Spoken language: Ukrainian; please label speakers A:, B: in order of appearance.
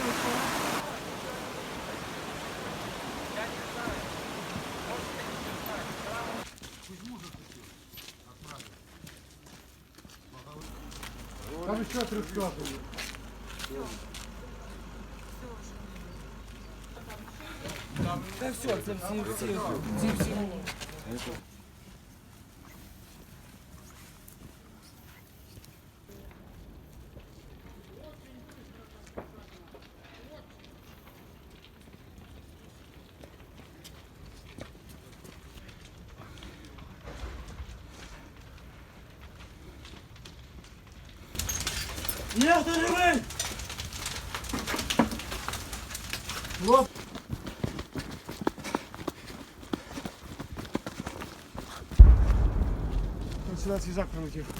A: вийшла.
B: Там еще трехстопный.
C: Та все, це всі, всі, всі, всі.
B: Є, хто Лоб! Свіжак прилетів.